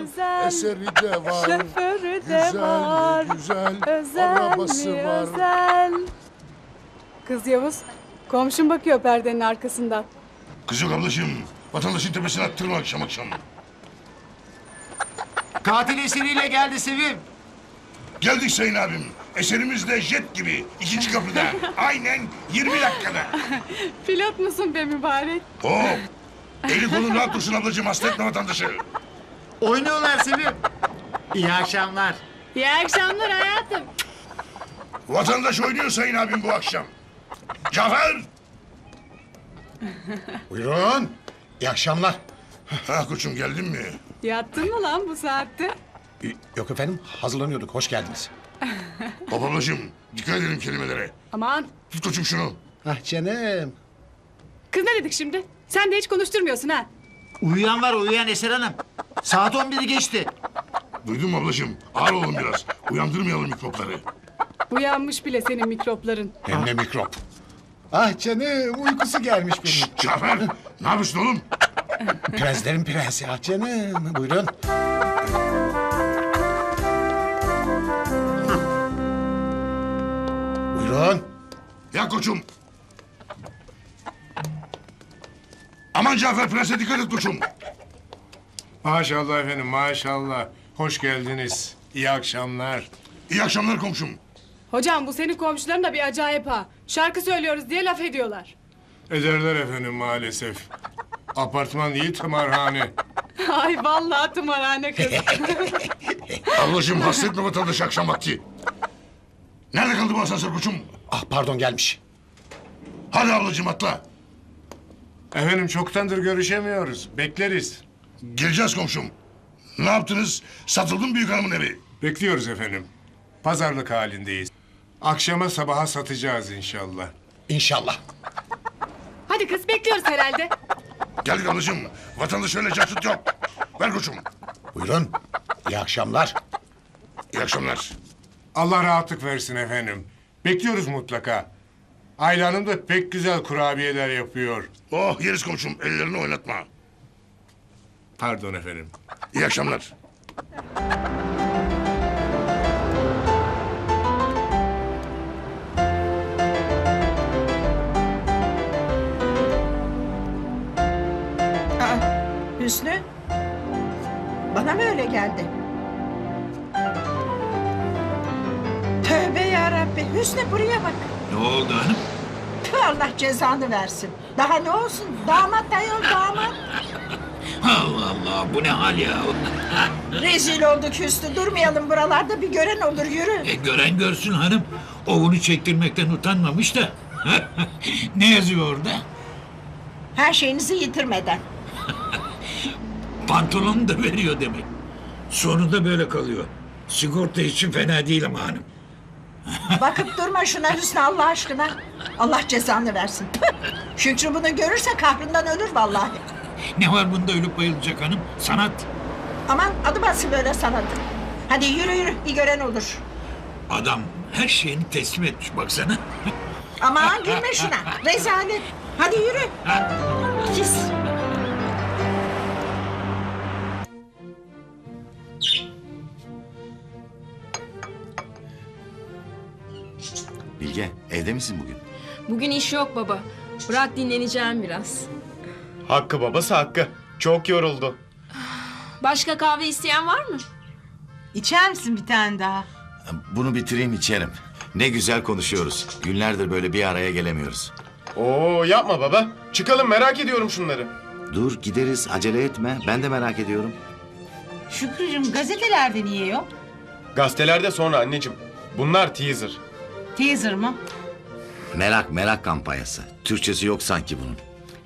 güzel, güzel. eseri de var. Şoförü de güzel, var. güzel, Özel arabası mi var. özel? Kız Yavuz, komşum bakıyor perdenin arkasından. Kız yok ablacığım. Vatandaşın tepesine attırma akşam akşam. Katil eseriyle geldi Sevim. Geldik Sayın abim. Eserimiz de jet gibi. ikinci kapıda. Aynen 20 dakikada. Pilot musun be mübarek? Hop. Eli kolun rahat dursun ablacığım. Hasta etme vatandaşı. Oynuyorlar Sevim. İyi akşamlar. İyi akşamlar hayatım. Vatandaş oynuyor Sayın abim bu akşam. Cafer. Buyurun. İyi akşamlar. Ha koçum geldin mi? Yattın mı lan bu saatte? Ee, Yok efendim, hazırlanıyorduk. Hoş geldiniz. Hop ablacığım. Dikkat edelim kelimelere. Aman, Tut koçum şunu. Ah canım. kız ne dedik şimdi? Sen de hiç konuşturmuyorsun ha. Uyuyan var uyuyan Eser Hanım. Saat 11'i geçti. Duydun mu ablacığım? Ağır olun biraz. Uyandırmayalım mikropları. Uyanmış bile senin mikropların. Hem de mikrop. Ah canım, uykusu gelmiş benim. Şşt, Cafer. ne yapıyorsun oğlum? Prenslerin prensi. Ah canım. Buyurun. Buyurun. Ya koçum. Aman Cafer Prens'e dikkat et koçum. Maşallah efendim maşallah. Hoş geldiniz. İyi akşamlar. İyi akşamlar komşum. Hocam bu senin komşuların da bir acayip ha. Şarkı söylüyoruz diye laf ediyorlar. Ederler efendim maalesef. Apartman değil tımarhane. Ay vallahi tımarhane kız. Ablacığım hasta etme vatandaşı akşam vakti. Nerede kaldı bu asansör koçum? Ah pardon gelmiş. Hadi ablacığım atla. Efendim çoktandır görüşemiyoruz. Bekleriz. Geleceğiz komşum. Ne yaptınız? Satıldı mı büyük hanımın evi? Bekliyoruz efendim. Pazarlık halindeyiz. Akşama sabaha satacağız inşallah. İnşallah. Hadi kız bekliyoruz herhalde. Geldik ablacığım. Vatandaş öyle cansut yok. Ver koçum. Buyurun. İyi akşamlar. İyi akşamlar. Allah rahatlık versin efendim. Bekliyoruz mutlaka. Ayla Hanım da pek güzel kurabiyeler yapıyor. Oh yeriz komşum. Ellerini oynatma. Pardon efendim. İyi akşamlar. Hüsnü? Bana mı öyle geldi? Tövbe yarabbi. Hüsnü buraya bak. Ne oldu hanım? Allah cezanı versin. Daha ne olsun? Damat ayol damat. Allah Allah bu ne hal ya? Rezil olduk Hüsnü. Durmayalım buralarda bir gören olur yürü. E, gören görsün hanım. Ovunu çektirmekten utanmamış da. ne yazıyor orada? Her şeyinizi yitirmeden. Pantolonu da veriyor demek. Sonunda böyle kalıyor. Sigorta için fena değil ama hanım. Bakıp durma şuna Hüsnü Allah aşkına. Allah cezanı versin. Tüh! Şükrü bunu görürse kahrından ölür vallahi. Ne var bunda ölüp bayılacak hanım? Sanat. Aman adı batsın böyle sanatı. Hadi yürü yürü bir gören olur. Adam her şeyini teslim etmiş baksana. Aman girme şuna. Rezalet. Hadi yürü. Pis. Bilge evde misin bugün? Bugün iş yok baba. Bırak dinleneceğim biraz. Hakkı babası hakkı. Çok yoruldu. Başka kahve isteyen var mı? İçer misin bir tane daha? Bunu bitireyim içerim. Ne güzel konuşuyoruz. Günlerdir böyle bir araya gelemiyoruz. Oo yapma baba. Çıkalım merak ediyorum şunları. Dur gideriz acele etme. Ben de merak ediyorum. Şükrücüğüm gazetelerde niye yok? Gazetelerde sonra anneciğim. Bunlar teaser. Teaser mı? Merak merak kampanyası. Türkçesi yok sanki bunun.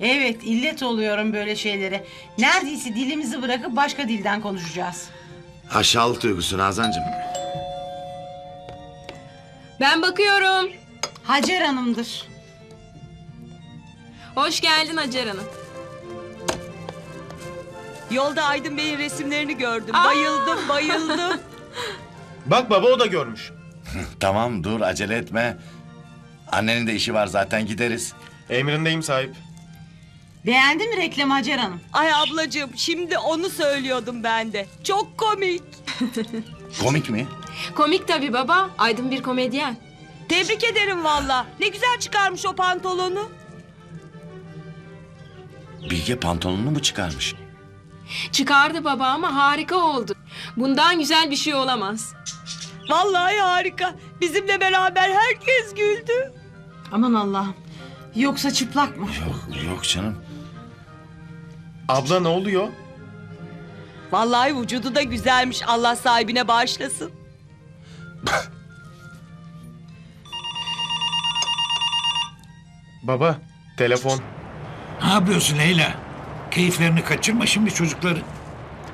Evet illet oluyorum böyle şeylere. Neredeyse dilimizi bırakıp başka dilden konuşacağız. Aşağılık duygusu Nazancığım. Ben bakıyorum. Hacer Hanım'dır. Hoş geldin Hacer Hanım. Yolda Aydın Bey'in resimlerini gördüm. Bayıldım, bayıldım. Bak baba o da görmüş. Tamam dur acele etme. Annenin de işi var zaten gideriz. Emrindeyim sahip. Beğendin mi reklamı Hacer Hanım? Ay ablacığım şimdi onu söylüyordum ben de. Çok komik. Komik mi? Komik tabii baba. Aydın bir komedyen. Tebrik ederim valla. Ne güzel çıkarmış o pantolonu. Bilge pantolonunu mu çıkarmış? Çıkardı baba ama harika oldu. Bundan güzel bir şey olamaz. Vallahi harika. Bizimle beraber herkes güldü. Aman Allah'ım. Yoksa çıplak mı? Yok, yok canım. Abla ne oluyor? Vallahi vücudu da güzelmiş. Allah sahibine bağışlasın. Baba, telefon. Ne yapıyorsun Leyla? Keyiflerini kaçırma şimdi çocukları.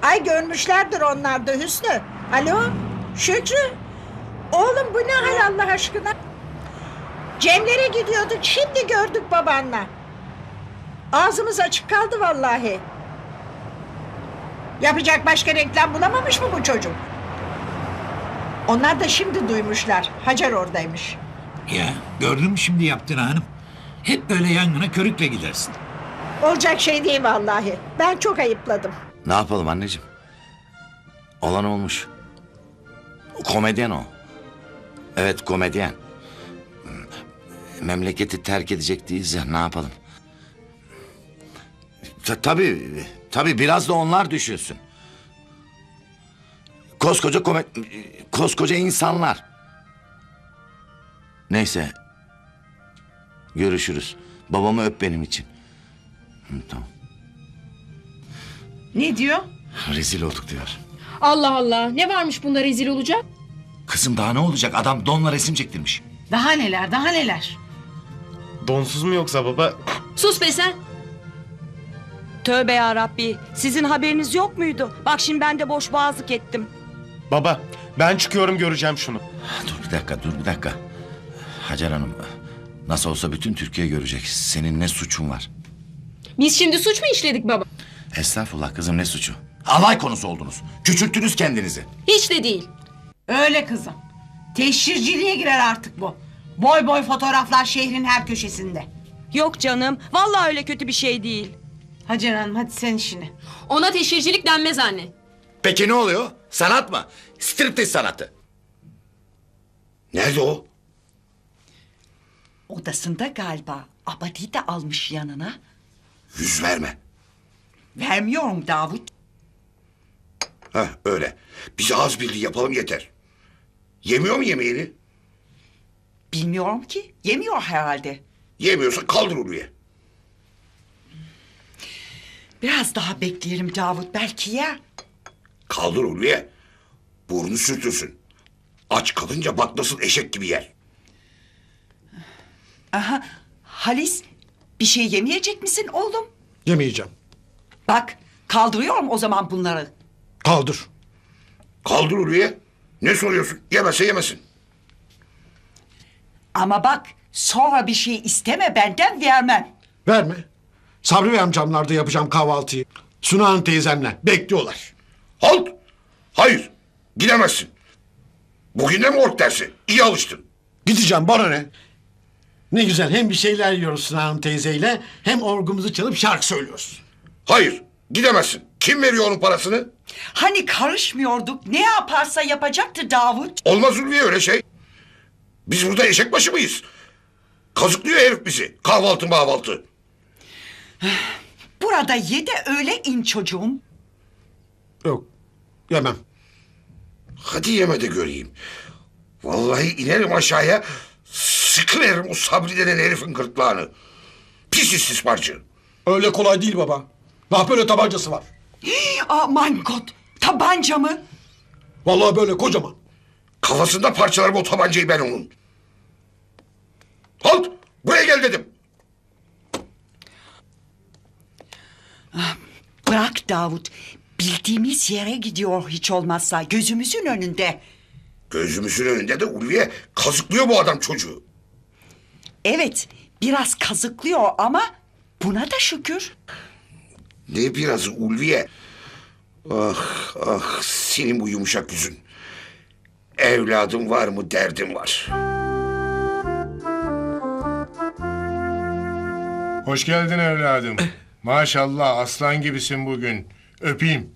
Ay görmüşlerdir onlar da Hüsnü. Alo Şükrü. Oğlum bu ne hal Allah aşkına? Cemlere gidiyorduk şimdi gördük babanla. Ağzımız açık kaldı vallahi. Yapacak başka reklam bulamamış mı bu çocuk? Onlar da şimdi duymuşlar. Hacer oradaymış. Ya gördün mü şimdi yaptığını hanım? Hep böyle yangına körükle gidersin. Olacak şey değil vallahi. Ben çok ayıpladım. Ne yapalım anneciğim? Olan olmuş. Komedyen o. Evet komedyen. Memleketi terk edecek değiliz ya ne yapalım? Ta- tabii, tabii biraz da onlar düşünsün. Koskoca kome koskoca insanlar. Neyse. Görüşürüz. Babamı öp benim için. Hı, tamam. Ne diyor? Rezil olduk diyor. Allah Allah. Ne varmış bunda rezil olacak? Kızım daha ne olacak? Adam donla resim çektirmiş. Daha neler daha neler. Donsuz mu yoksa baba? Sus be sen. Tövbe ya Rabbi. Sizin haberiniz yok muydu? Bak şimdi ben de boş boğazlık ettim. Baba, ben çıkıyorum göreceğim şunu. Dur bir dakika, dur bir dakika. Hacer Hanım, nasıl olsa bütün Türkiye görecek. Senin ne suçun var? Biz şimdi suç mu işledik baba? Estağfurullah kızım ne suçu? Alay konusu oldunuz. Küçülttünüz kendinizi. Hiç de değil. Öyle kızım. Teşhirciliğe girer artık bu. Boy boy fotoğraflar şehrin her köşesinde. Yok canım. Vallahi öyle kötü bir şey değil. Hacer Hanım hadi sen işine. Ona teşhircilik denmez anne. Peki ne oluyor? Sanat mı? Striptiz sanatı. Nerede o? Odasında galiba. Abadi de almış yanına. Yüz verme. Vermiyorum Davut. Heh öyle. Biz ağız birliği yapalım yeter. Yemiyor mu yemeğini? Bilmiyorum ki. Yemiyor herhalde. Yemiyorsa kaldır oraya. Biraz daha bekleyelim Davut. Belki yer. Kaldır oraya. Burnu sürtürsün. Aç kalınca bak nasıl eşek gibi yer. Aha. Halis bir şey yemeyecek misin oğlum? Yemeyeceğim. Bak kaldırıyorum o zaman bunları. Kaldır. Kaldır oraya. Ne soruyorsun? Yemese yemesin. Ama bak sonra bir şey isteme benden vermem. Verme. Sabri Bey amcamlarda yapacağım kahvaltıyı. Suna Hanım teyzemle. Bekliyorlar. Halt. Hayır. Gidemezsin. Bugün de mi ork dersi? İyi alıştın. Gideceğim bana ne? Ne güzel hem bir şeyler yiyoruz Suna Hanım teyzeyle hem orgumuzu çalıp şarkı söylüyoruz. Hayır. Gidemezsin. Kim veriyor onun parasını? Hani karışmıyorduk ne yaparsa yapacaktı Davut. Olmaz Ulviye öyle şey. Biz burada eşek başı mıyız? Kazıklıyor herif bizi. Kahvaltı mahvaltı. Burada ye de öyle in çocuğum. Yok yemem. Hadi yeme de göreyim. Vallahi inerim aşağıya. Sıkıveririm o Sabri denen herifin gırtlağını. Pis istismarcı. Öyle kolay değil baba. Daha böyle tabancası var. Aman God tabanca mı? Vallahi böyle kocaman. Kafasında parçalarım o tabancayı ben onun. Halt! Buraya gel dedim. Bırak Davut. Bildiğimiz yere gidiyor hiç olmazsa gözümüzün önünde. Gözümüzün önünde de Ulviye kazıklıyor bu adam çocuğu. Evet biraz kazıklıyor ama buna da şükür. Ne biraz Ulviye. Ah ah senin bu yumuşak yüzün. Evladım var mı derdim var. Hoş geldin evladım. Maşallah aslan gibisin bugün. Öpeyim.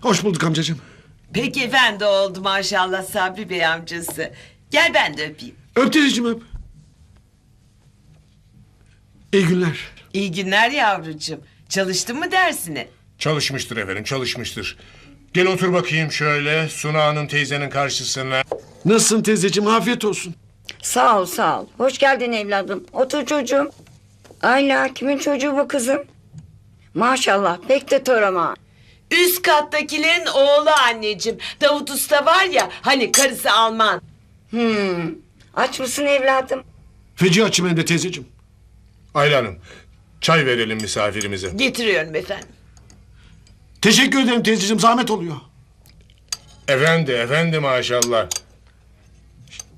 Hoş bulduk amcacığım. Peki efendi oldu maşallah Sabri Bey amcası. Gel ben de öpeyim. Öp teyzeciğim öp. İyi günler. İyi günler yavrucuğum. Çalıştın mı dersine? Çalışmıştır efendim çalışmıştır. Gel otur bakayım şöyle Suna Hanım teyzenin karşısına. Nasılsın teyzeciğim afiyet olsun. Sağ ol sağ ol. Hoş geldin evladım. Otur çocuğum. Ayla kimin çocuğu bu kızım? Maşallah pek de torama. Üst kattakilerin oğlu anneciğim. Davut Usta var ya hani karısı Alman. Hmm. Aç mısın evladım? Feci açım hem de teyzeciğim. Ayla Hanım çay verelim misafirimize. Getiriyorum efendim. Teşekkür ederim teyzeciğim zahmet oluyor. Efendi efendi maşallah.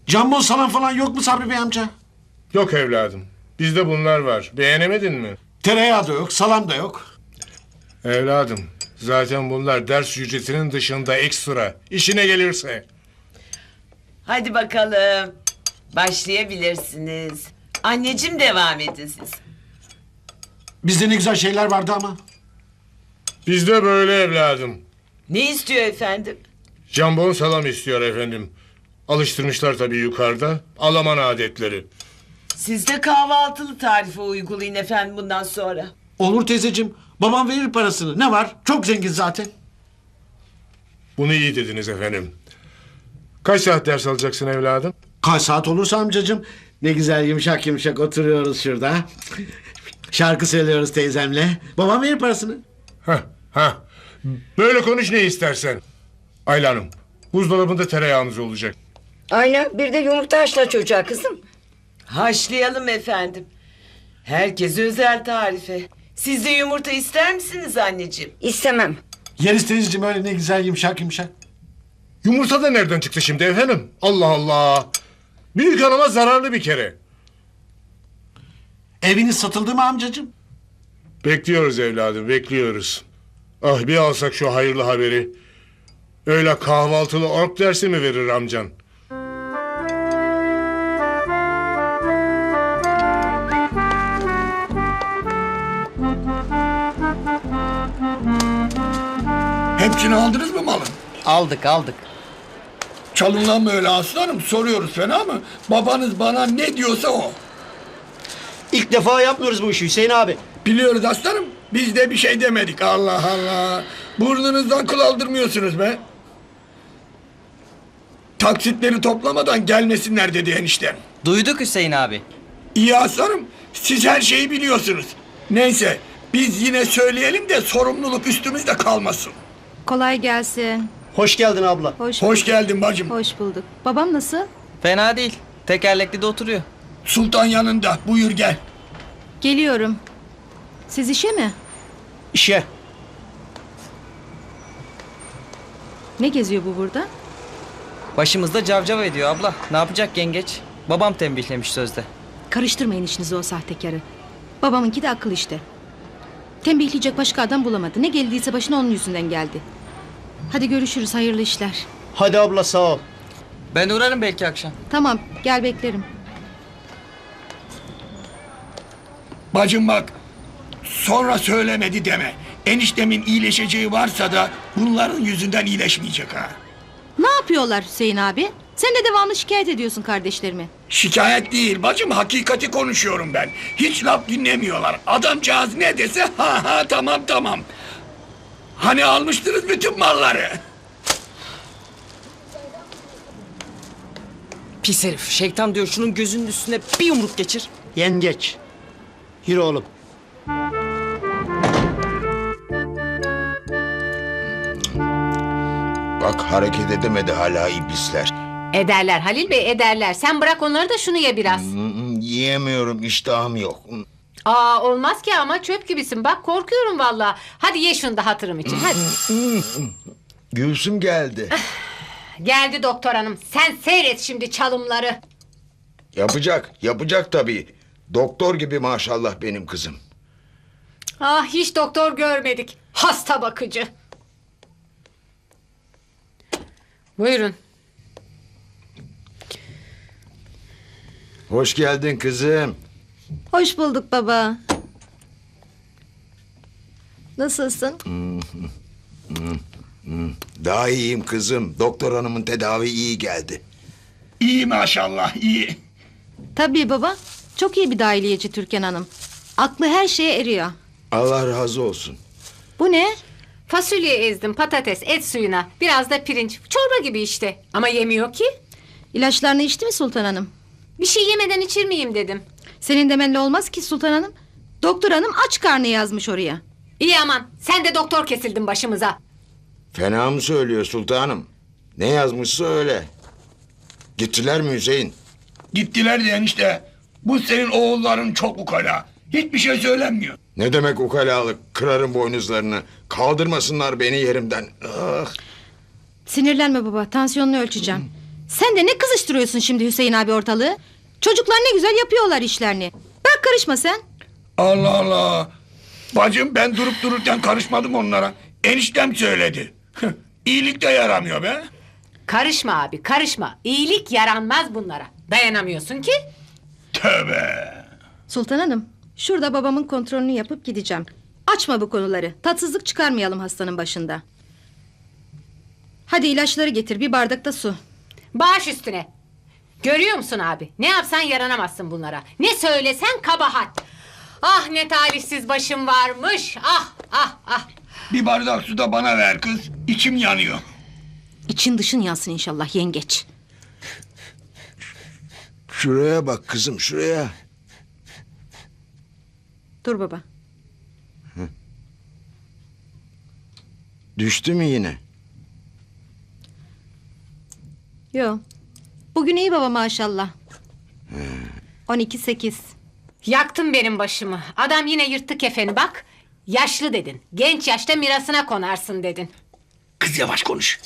Jambon salam falan yok mu Sabri Bey amca? Yok evladım. Bizde bunlar var. Beğenemedin mi? Tereyağı da yok, salam da yok. Evladım zaten bunlar ders ücretinin dışında ekstra. İşine gelirse. Hadi bakalım. Başlayabilirsiniz. Anneciğim devam edin siz. Bizde ne güzel şeyler vardı ama. Bizde böyle evladım. Ne istiyor efendim? Jambon salam istiyor efendim. Alıştırmışlar tabii yukarıda. Alaman adetleri. Siz de kahvaltılı tarifi uygulayın efendim bundan sonra. Olur teyzeciğim. Babam verir parasını. Ne var? Çok zengin zaten. Bunu iyi dediniz efendim. Kaç saat ders alacaksın evladım? Kaç saat olursa amcacığım. Ne güzel yumuşak yumuşak oturuyoruz şurada. Şarkı söylüyoruz teyzemle. Babam verir parasını. Hah, hah. Böyle konuş ne istersen. Ayla Hanım, buzdolabında tereyağınız olacak. Ayla bir de yumurta haşla çocuğa kızım. Haşlayalım efendim. Herkes özel tarife. Siz de yumurta ister misiniz anneciğim? İstemem. Yeriz teyzeciğim öyle ne güzel yumuşak yumuşak. Yumurta da nereden çıktı şimdi efendim? Allah Allah. Büyük hanıma zararlı bir kere. Eviniz satıldı mı amcacığım? Bekliyoruz evladım, bekliyoruz. Ah bir alsak şu hayırlı haberi. Öyle kahvaltılı ork dersi mi verir amcan? Hepsini aldınız mı malın? Aldık aldık. Çalınan mı öyle aslanım? Soruyoruz fena mı? Babanız bana ne diyorsa o. İlk defa yapmıyoruz bu işi Hüseyin abi. Biliyoruz aslanım. Biz de bir şey demedik. Allah Allah. Burnunuzdan kıl aldırmıyorsunuz be. Taksitleri toplamadan gelmesinler dedi eniştem. Duyduk Hüseyin abi. İyi aslanım. Siz her şeyi biliyorsunuz. Neyse. Biz yine söyleyelim de sorumluluk üstümüzde kalmasın. Kolay gelsin. Hoş geldin abla. Hoş, Hoş geldin bacım. hoş bulduk. Babam nasıl? Fena değil. Tekerlekli de oturuyor. Sultan yanında. Buyur gel. Geliyorum. Siz işe mi? İşe. Ne geziyor bu burada? Başımızda cavcav ediyor abla. Ne yapacak yengeç? Babam tembihlemiş sözde. Karıştırmayın işinizi o sahtekarı. Babamınki de akıl işte. Tembihleyecek başka adam bulamadı. Ne geldiyse başına onun yüzünden geldi. Hadi görüşürüz hayırlı işler. Hadi abla sağ ol. Ben uğrarım belki akşam. Tamam gel beklerim. Bacım bak. Sonra söylemedi deme. Eniştemin iyileşeceği varsa da bunların yüzünden iyileşmeyecek ha. Ne yapıyorlar Hüseyin abi? Sen de devamlı şikayet ediyorsun kardeşlerimi. Şikayet değil bacım hakikati konuşuyorum ben. Hiç laf dinlemiyorlar. Adamcağız ne dese ha ha tamam tamam. Hani almıştınız bütün malları. Pis herif. Şeytan diyor şunun gözünün üstüne bir yumruk geçir. Yengeç. Yürü oğlum. Bak hareket edemedi hala iblisler. Ederler Halil Bey ederler. Sen bırak onları da şunu ye biraz. Yiyemiyorum iştahım yok. Aa olmaz ki ama çöp gibisin. Bak korkuyorum valla. Hadi ye şunu da hatırım için. Hadi. Gülsüm geldi. Geldi doktor hanım. Sen seyret şimdi çalımları. Yapacak, yapacak tabii. Doktor gibi maşallah benim kızım. Ah hiç doktor görmedik. Hasta bakıcı. Buyurun. Hoş geldin kızım. Hoş bulduk baba. Nasılsın? Daha iyiyim kızım. Doktor hanımın tedavi iyi geldi. İyi maşallah iyi. Tabii baba. Çok iyi bir dahiliyeci Türkan Hanım. Aklı her şeye eriyor. Allah razı olsun. Bu ne? Fasulye ezdim, patates, et suyuna. Biraz da pirinç. Çorba gibi işte. Ama yemiyor ki. İlaçlarını içti mi Sultan Hanım? Bir şey yemeden içir miyim dedim. Senin demenle olmaz ki Sultan Hanım. Doktor hanım aç karnı yazmış oraya. İyi aman. Sen de doktor kesildin başımıza. Fena mı söylüyor sultanım? Ne yazmışsa öyle. Gittiler mi Hüseyin? Gittiler de enişte. Bu senin oğulların çok ukala. Hiçbir şey söylenmiyor. Ne demek ukalalık? Kırarım boynuzlarını. Kaldırmasınlar beni yerimden. Ah. Sinirlenme baba. Tansiyonunu ölçeceğim. Sen de ne kızıştırıyorsun şimdi Hüseyin abi ortalığı? Çocuklar ne güzel yapıyorlar işlerini. Bırak karışma sen. Allah Allah. Bacım ben durup dururken karışmadım onlara. Eniştem söyledi. İyilik de yaramıyor be. Karışma abi, karışma. İyilik yaranmaz bunlara. Dayanamıyorsun ki. Tövbe. Sultan Hanım, şurada babamın kontrolünü yapıp gideceğim. Açma bu konuları. Tatsızlık çıkarmayalım hastanın başında. Hadi ilaçları getir, bir bardak da su. Baş üstüne. Görüyor musun abi? Ne yapsan yaranamazsın bunlara. Ne söylesen kabahat. Ah ne talihsiz başım varmış. Ah ah ah. Bir bardak su da bana ver kız. İçim yanıyor. İçin dışın yansın inşallah yengeç. Şuraya bak kızım şuraya. Dur baba. Düştü mü yine? Yo. Bugün iyi baba maşallah. 12-8. Yaktın benim başımı. Adam yine yırttı kefeni bak. Yaşlı dedin. Genç yaşta mirasına konarsın dedin. Kız yavaş konuş.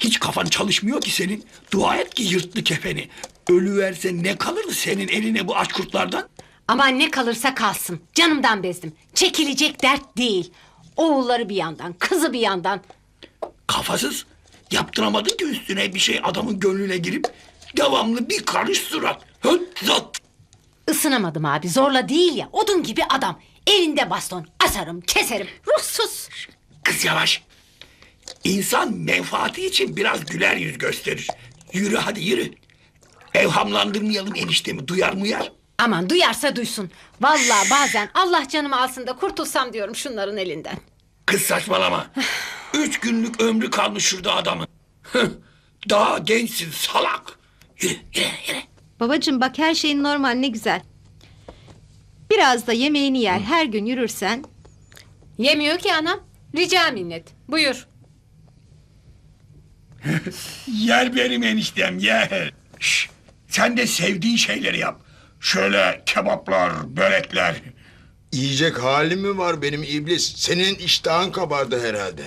Hiç kafan çalışmıyor ki senin. Dua et ki yırttı kefeni. Ölüverse ne kalırdı senin eline bu aç kurtlardan? Aman ne kalırsa kalsın. Canımdan bezdim. Çekilecek dert değil. Oğulları bir yandan, kızı bir yandan. Kafasız. Yaptıramadın ki üstüne bir şey adamın gönlüne girip devamlı bir karış surat. Höt zat. Isınamadım abi. Zorla değil ya. Odun gibi adam. Elinde baston. Asarım, keserim. Ruhsuz. Kız yavaş. İnsan menfaati için biraz güler yüz gösterir. Yürü hadi yürü. Evhamlandırmayalım eniştemi duyar muyar? Aman duyarsa duysun. Vallahi bazen Allah canımı alsın da kurtulsam diyorum şunların elinden. Kız saçmalama. Üç günlük ömrü kalmış şurada adamın. Hıh, Daha gençsin salak. Yürü yürü yürü. Babacığım bak her şeyin normal ne güzel. Biraz da yemeğini yer her gün yürürsen. Yemiyor ki anam. Rica minnet. Buyur. Yer benim eniştem yer. Şş, sen de sevdiğin şeyleri yap. Şöyle kebaplar, börekler. Yiyecek halim mi var benim iblis? Senin iştahın kabardı herhalde.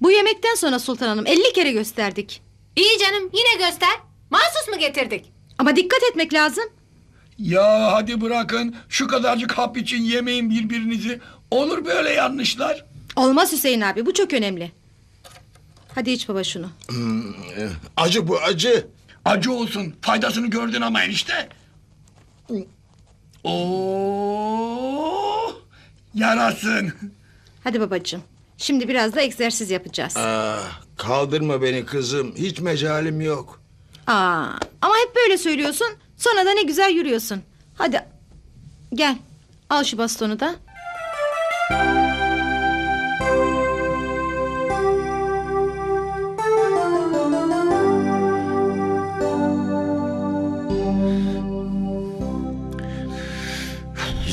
Bu yemekten sonra Sultan Hanım 50 kere gösterdik. İyi canım yine göster. Mahsus mu getirdik? Ama dikkat etmek lazım. Ya hadi bırakın şu kadarcık hap için yemeyin birbirinizi. Olur böyle yanlışlar. Olmaz Hüseyin abi bu çok önemli. Hadi iç baba şunu. Hmm, acı bu acı. Acı olsun. Faydasını gördün ama enişte. Oo, yarasın. Hadi babacığım. Şimdi biraz da egzersiz yapacağız. Ah, kaldırma beni kızım. Hiç mecalim yok. Aa, ama hep böyle söylüyorsun. Sonra da ne güzel yürüyorsun. Hadi gel. Al şu bastonu da.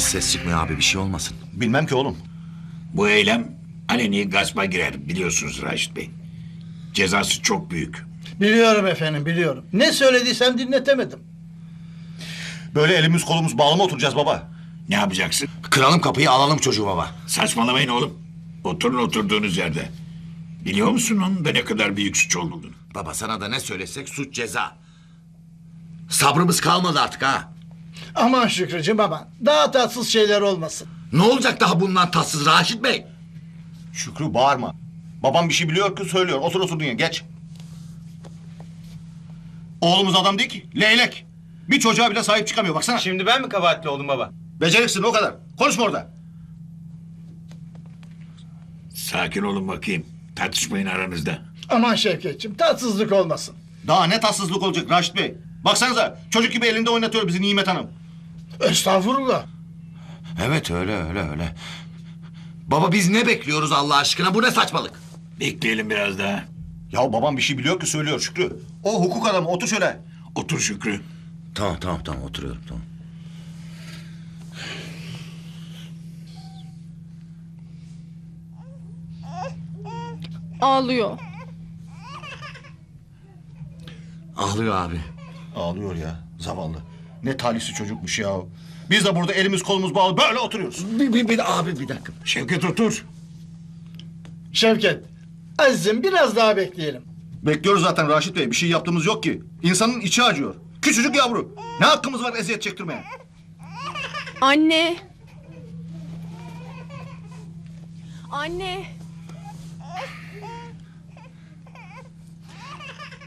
Ses çıkmıyor abi bir şey olmasın. Bilmem ki oğlum. Bu eylem aleni gaspa girer biliyorsunuz Raşit Bey. Cezası çok büyük. Biliyorum efendim biliyorum. Ne söylediysem dinletemedim. Böyle elimiz kolumuz bağlı mı oturacağız baba? Ne yapacaksın? Kıralım kapıyı alalım çocuğu baba. Saçmalamayın oğlum. Oturun oturduğunuz yerde. Biliyor musun onun da ne kadar büyük suç olduğunu? Baba sana da ne söylesek suç ceza. Sabrımız kalmadı artık ha. Aman Şükrücüğüm aman. Daha tatsız şeyler olmasın. Ne olacak daha bundan tatsız Raşit Bey? Şükrü bağırma. Babam bir şey biliyor ki söylüyor. Otur otur dünya geç. Oğlumuz adam değil ki. Leylek. Bir çocuğa bile sahip çıkamıyor baksana. Şimdi ben mi kabahatli oldum baba? Beceriksin o kadar. Konuşma orada. Sakin olun bakayım. Tartışmayın aranızda. Aman Şevketçim tatsızlık olmasın. Daha ne tatsızlık olacak Raşit Bey. Baksanıza çocuk gibi elinde oynatıyor bizi Nimet Hanım. Estağfurullah. Evet öyle öyle öyle. Baba biz ne bekliyoruz Allah aşkına? Bu ne saçmalık? Bekleyelim biraz daha. Ya babam bir şey biliyor ki söylüyor Şükrü. O hukuk adamı otur şöyle. Otur Şükrü. Tamam tamam tamam oturuyorum tamam. Ağlıyor. Ağlıyor abi. Ağlıyor ya zavallı. Ne talihsiz çocukmuş ya. Biz de burada elimiz kolumuz bağlı böyle oturuyoruz. Bir, bir, bir, abi bir dakika. Şevket otur. Şevket, Aziz'im biraz daha bekleyelim. Bekliyoruz zaten Raşit Bey. Bir şey yaptığımız yok ki. İnsanın içi acıyor. Küçücük yavru. Ne hakkımız var eziyet çektirmeye? Anne. Anne.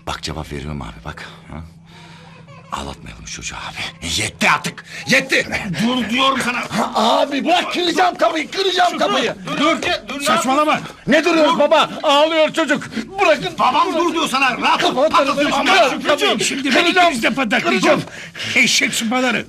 Bak cevap veriyorum abi bak. Ha? Ağlatmayalım çocuğu abi. Yetti artık. Yetti. Dur diyorum sana. Abi bırak kıracağım kapıyı, kıracağım kapıyı. Dur. Saçmalama. Ne duruyoruz baba? Ağlıyor çocuk. Bırakın. Babam dur diyor sana. Rahat ol. Patlatıyorsun. Şükrücüğüm şimdi ben ikiniz de pataklayacağım. Eşek sıpaları.